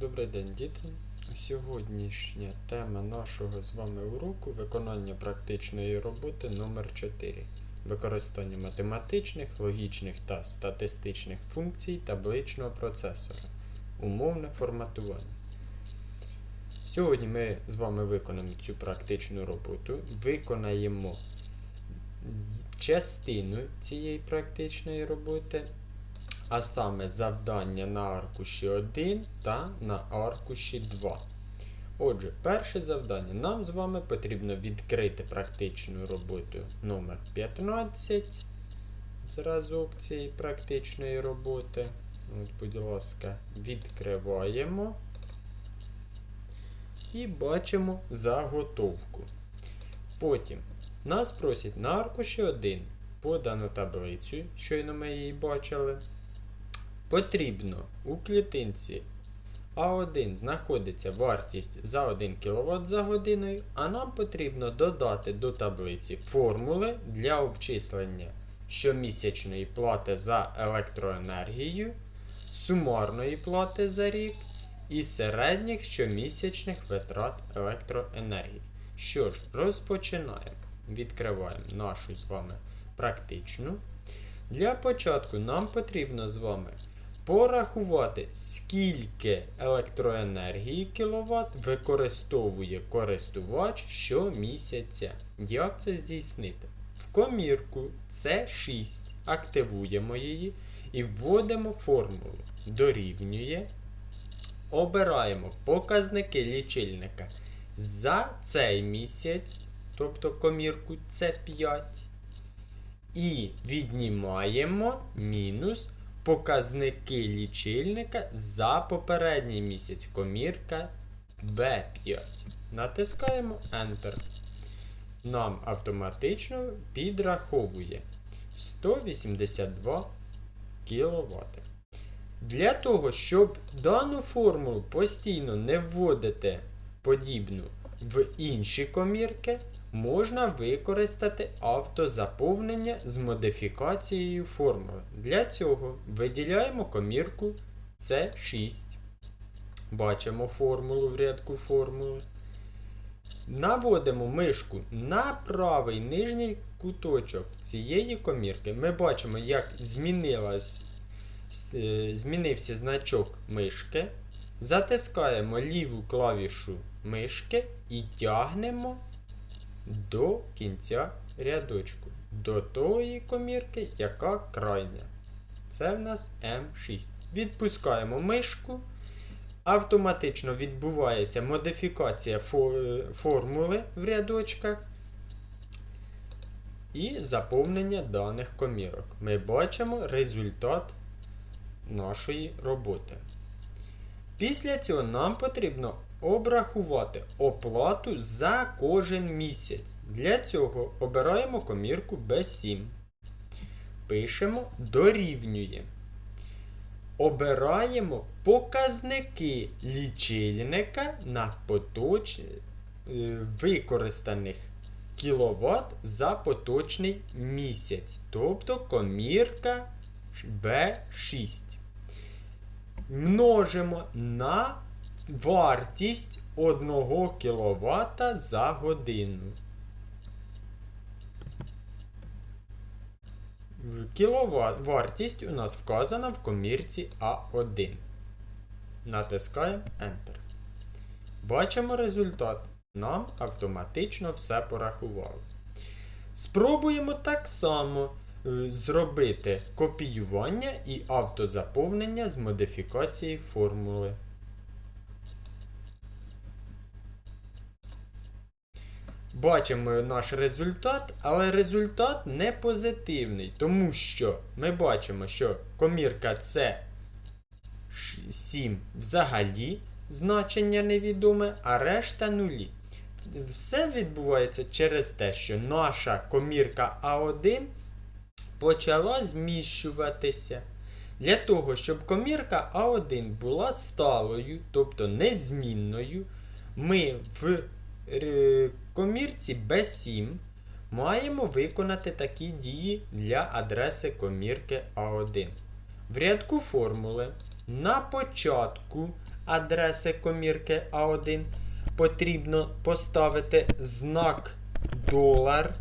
Добрий день, діти. Сьогоднішня тема нашого з вами уроку виконання практичної роботи номер 4 Використання математичних, логічних та статистичних функцій табличного процесора. Умовне форматування. Сьогодні ми з вами виконаємо цю практичну роботу, виконаємо частину цієї практичної роботи а саме завдання на аркуші 1 та на аркуші 2. Отже, перше завдання. Нам з вами потрібно відкрити практичну роботу номер 15 зразок цієї практичної роботи. От, будь ласка, відкриваємо і бачимо заготовку. Потім нас просять на аркуші 1 подану таблицю, щойно ми її бачили. Потрібно у клітинці А1 знаходиться вартість за 1 кВт за годиною, а нам потрібно додати до таблиці формули для обчислення щомісячної плати за електроенергію, сумарної плати за рік і середніх щомісячних витрат електроенергії. Що ж, розпочинаємо. Відкриваємо нашу з вами практичну. Для початку нам потрібно з вами порахувати, скільки електроенергії кВт використовує користувач щомісяця. Як це здійснити? В комірку С6 активуємо її і вводимо формулу. Дорівнює. Обираємо показники лічильника за цей місяць, тобто комірку С5. І віднімаємо мінус показники лічильника за попередній місяць. Комірка B5. Натискаємо Enter. Нам автоматично підраховує 182 кВт. Для того, щоб дану формулу постійно не вводити подібну в інші комірки, можна використати автозаповнення з модифікацією формули. Для цього виділяємо комірку C6. Бачимо формулу в рядку формули. Наводимо мишку на правий нижній куточок цієї комірки. Ми бачимо, як е, змінився значок мишки. Затискаємо ліву клавішу мишки і тягнемо до кінця рядочку. До тої комірки, яка крайня. Це в нас М6. Відпускаємо мишку. Автоматично відбувається модифікація формули в рядочках. І заповнення даних комірок. Ми бачимо результат нашої роботи. Після цього нам потрібно обрахувати оплату за кожен місяць. Для цього обираємо комірку B7. Пишемо дорівнює. Обираємо показники лічильника на поточ... Е, використаних кВт за поточний місяць. Тобто комірка B6. Множимо на вартість 1 кВт за годину. Кіловат вартість у нас вказана в комірці А1. Натискаємо Enter. Бачимо результат. Нам автоматично все порахувало. Спробуємо так само е, зробити копіювання і автозаповнення з модифікацією формули. Бачимо наш результат, але результат не позитивний, тому що ми бачимо, що комірка С7 взагалі значення невідоме, а решта нулі. Все відбувається через те, що наша комірка А1 почала зміщуватися. Для того, щоб комірка А1 була сталою, тобто незмінною, ми в комірці B7 маємо виконати такі дії для адреси комірки А1. В рядку формули на початку адреси комірки А1, потрібно поставити знак долар.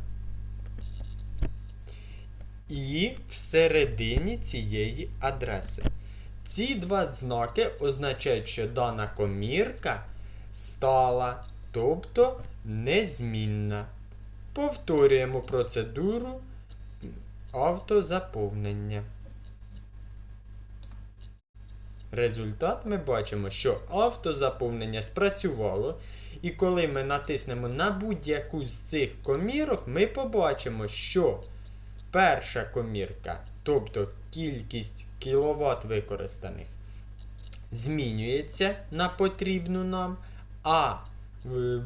І всередині цієї адреси. Ці два знаки означають, що дана комірка стала, тобто незмінна. Повторюємо процедуру автозаповнення. Результат ми бачимо, що автозаповнення спрацювало. І коли ми натиснемо на будь-яку з цих комірок, ми побачимо, що перша комірка, тобто кількість кіловат використаних, змінюється на потрібну нам, а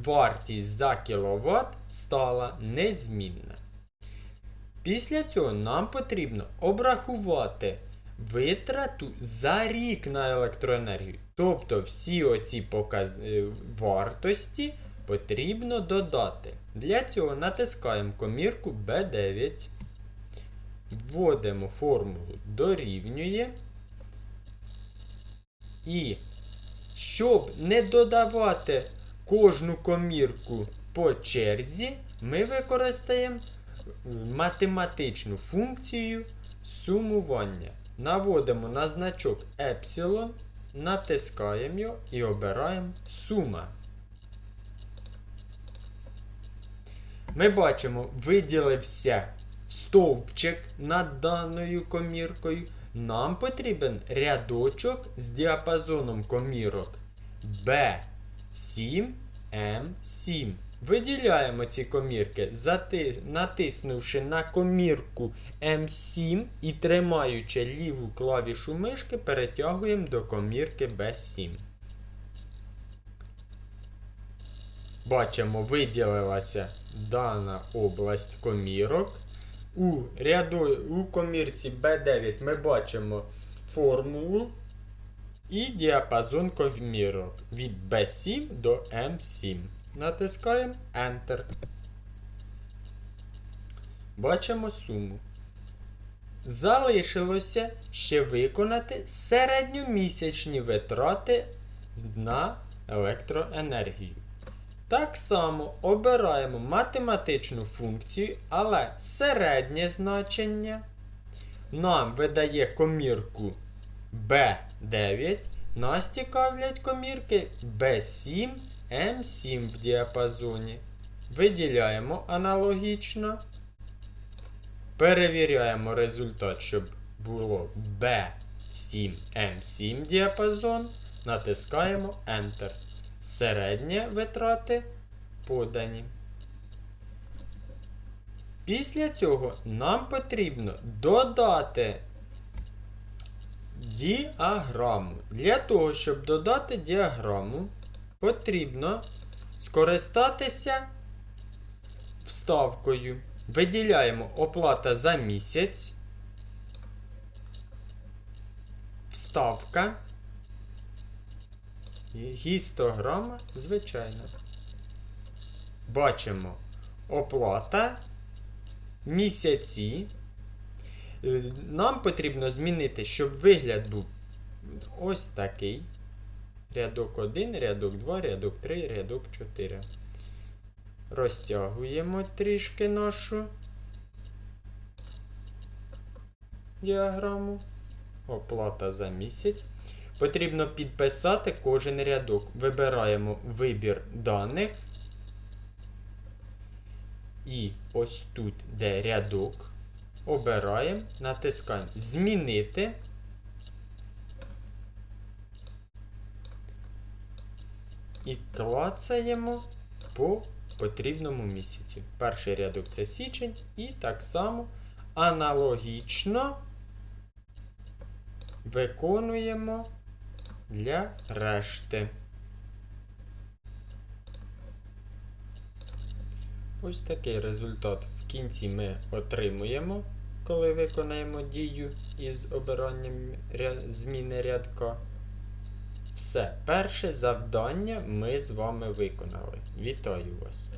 вартість за кіловат стала незмінна. Після цього нам потрібно обрахувати витрату за рік на електроенергію. Тобто всі оці показ... е, вартості потрібно додати. Для цього натискаємо комірку B9. Вводимо формулу дорівнює. І щоб не додавати кожну комірку по черзі, ми використаємо математичну функцію сумування. Наводимо на значок Epsilon, натискаємо його і обираємо сума. Ми бачимо, виділився стовпчик над даною коміркою. Нам потрібен рядочок з діапазоном комірок B7, M7. Виділяємо ці комірки, зати... натиснувши на комірку M7 і тримаючи ліву клавішу мишки, перетягуємо до комірки B7. Бачимо, виділилася дана область комірок. У, ряду, у комірці B9 ми бачимо формулу і діапазон комірок від B7 до M7. Натискаємо Enter. Бачимо суму. Залишилося ще виконати середньомісячні витрати на електроенергію. Так само обираємо математичну функцію, але середнє значення нам видає комірку B9. Нас цікавлять комірки B7, M7 в діапазоні. Виділяємо аналогічно. Перевіряємо результат, щоб було B7, M7 діапазон. Натискаємо Enter. Середні витрати подані. Після цього нам потрібно додати діаграму. Для того, щоб додати діаграму, потрібно скористатися вставкою. Виділяємо оплата за місяць. Вставка. Гістограма, звичайно. Бачимо оплата місяці. Е, Нам потрібно змінити, щоб вигляд був ось такий. Рядок 1, рядок 2, рядок 3, рядок 4. Розтягуємо трішки нашу діаграму. Оплата за місяць. Потрібно підписати кожен рядок. Вибираємо вибір даних. І ось тут, де рядок, обираємо, натискаємо Змінити. І клацаємо по потрібному місяцю. Перший рядок це січень, і так само аналогічно виконуємо для решти. Ось такий результат в кінці ми отримуємо, коли виконаємо дію із обиранням зміни рядка. Все, перше завдання ми з вами виконали. Вітаю вас!